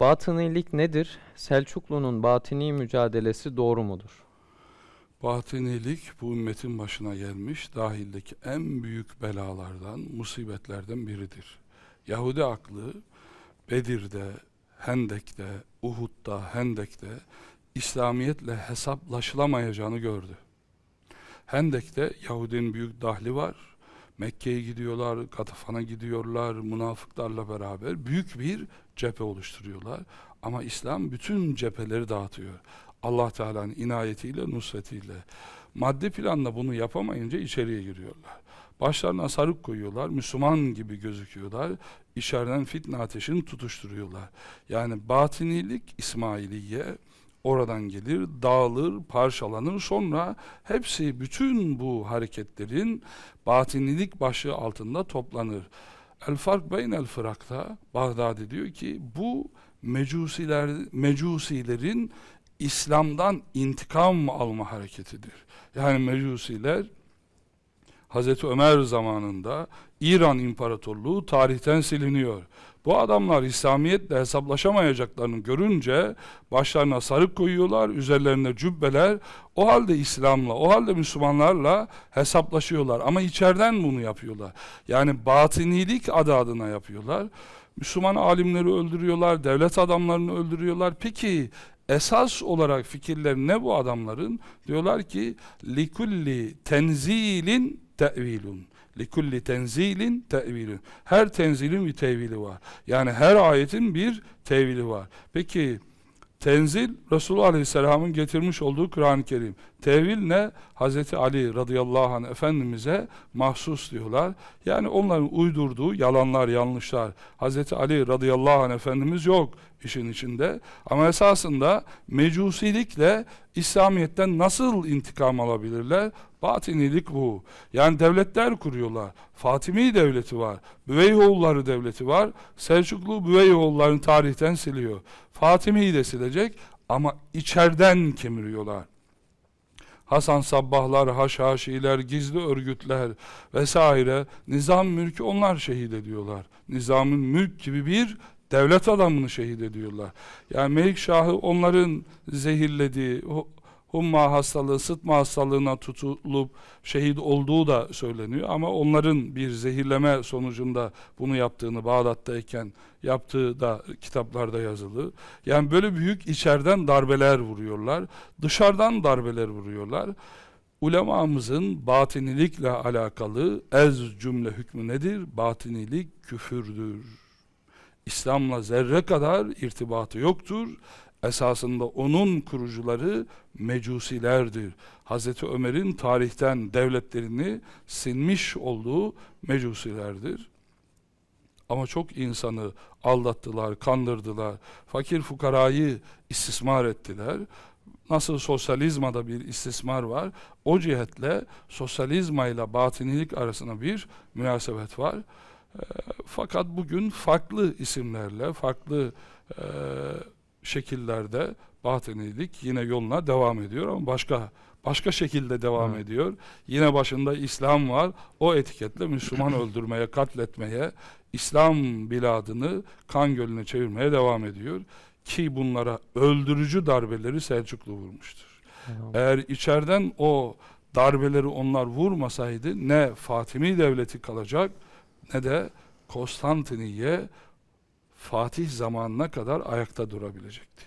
Batınilik nedir? Selçuklu'nun batini mücadelesi doğru mudur? Batinilik bu ümmetin başına gelmiş dahildeki en büyük belalardan, musibetlerden biridir. Yahudi aklı Bedir'de, Hendek'te, Uhud'da, Hendek'te İslamiyetle hesaplaşılamayacağını gördü. Hendek'te Yahudinin büyük dahli var. Mekke'ye gidiyorlar, Gatafan'a gidiyorlar, münafıklarla beraber büyük bir cephe oluşturuyorlar. Ama İslam bütün cepheleri dağıtıyor. Allah Teala'nın inayetiyle, nusretiyle. Maddi planla bunu yapamayınca içeriye giriyorlar. Başlarına sarık koyuyorlar, Müslüman gibi gözüküyorlar. İçeriden fitne ateşini tutuşturuyorlar. Yani batinilik İsmailiye oradan gelir, dağılır, parçalanır. Sonra hepsi bütün bu hareketlerin batinilik başlığı altında toplanır. El fark beynel fırakta Bağdadi diyor ki bu mecusiler mecusilerin İslam'dan intikam alma hareketidir. Yani mecusiler Hazreti Ömer zamanında İran İmparatorluğu tarihten siliniyor. Bu adamlar İslamiyetle hesaplaşamayacaklarını görünce başlarına sarık koyuyorlar, üzerlerine cübbeler. O halde İslam'la, o halde Müslümanlarla hesaplaşıyorlar. Ama içeriden bunu yapıyorlar. Yani batinilik adı adına yapıyorlar. Müslüman alimleri öldürüyorlar, devlet adamlarını öldürüyorlar. Peki esas olarak fikirleri ne bu adamların? Diyorlar ki likulli tenzilin tevilun. Likulli tenzilin tevilun. Her tenzilin bir tevili var. Yani her ayetin bir tevili var. Peki tenzil Resulullah Aleyhisselam'ın getirmiş olduğu Kur'an-ı Kerim. Tevil ne? Hazreti Ali radıyallahu anh Efendimiz'e mahsus diyorlar. Yani onların uydurduğu yalanlar, yanlışlar. Hazreti Ali radıyallahu anh Efendimiz yok işin içinde. Ama esasında mecusilikle İslamiyet'ten nasıl intikam alabilirler? Batinilik bu. Yani devletler kuruyorlar. Fatimi devleti var. Büveyhoğulları devleti var. Selçuklu Büveyhoğullarını tarihten siliyor. Fatimi'yi de silecek ama içeriden kemiriyorlar. Hasan Sabbahlar, Haşhaşiler, gizli örgütler vesaire nizam mülkü onlar şehit ediyorlar. Nizamın mülk gibi bir devlet adamını şehit ediyorlar. Yani Melikşah'ı onların zehirlediği, humma hastalığı, sıtma hastalığına tutulup şehit olduğu da söyleniyor. Ama onların bir zehirleme sonucunda bunu yaptığını Bağdat'tayken yaptığı da kitaplarda yazılı. Yani böyle büyük içeriden darbeler vuruyorlar. Dışarıdan darbeler vuruyorlar. Ulemamızın batinilikle alakalı ez cümle hükmü nedir? Batinilik küfürdür. İslam'la zerre kadar irtibatı yoktur. Esasında onun kurucuları mecusilerdir. Hazreti Ömer'in tarihten devletlerini silmiş olduğu mecusilerdir. Ama çok insanı aldattılar, kandırdılar. Fakir fukarayı istismar ettiler. Nasıl sosyalizmada bir istismar var, o cihetle sosyalizma ile batinilik arasında bir münasebet var. E, fakat bugün farklı isimlerle, farklı e, şekillerde batinilik yine yoluna devam ediyor ama başka başka şekilde devam Evet. ediyor. Yine başında İslam var. O etiketle Müslüman öldürmeye, katletmeye, İslam biladını kan gölüne çevirmeye devam ediyor. Ki bunlara öldürücü darbeleri Selçuklu vurmuştur. Eğer içeriden o darbeleri onlar vurmasaydı ne Fatimi devleti kalacak ne de Konstantiniye Fatih zamanına kadar ayakta durabilecekti.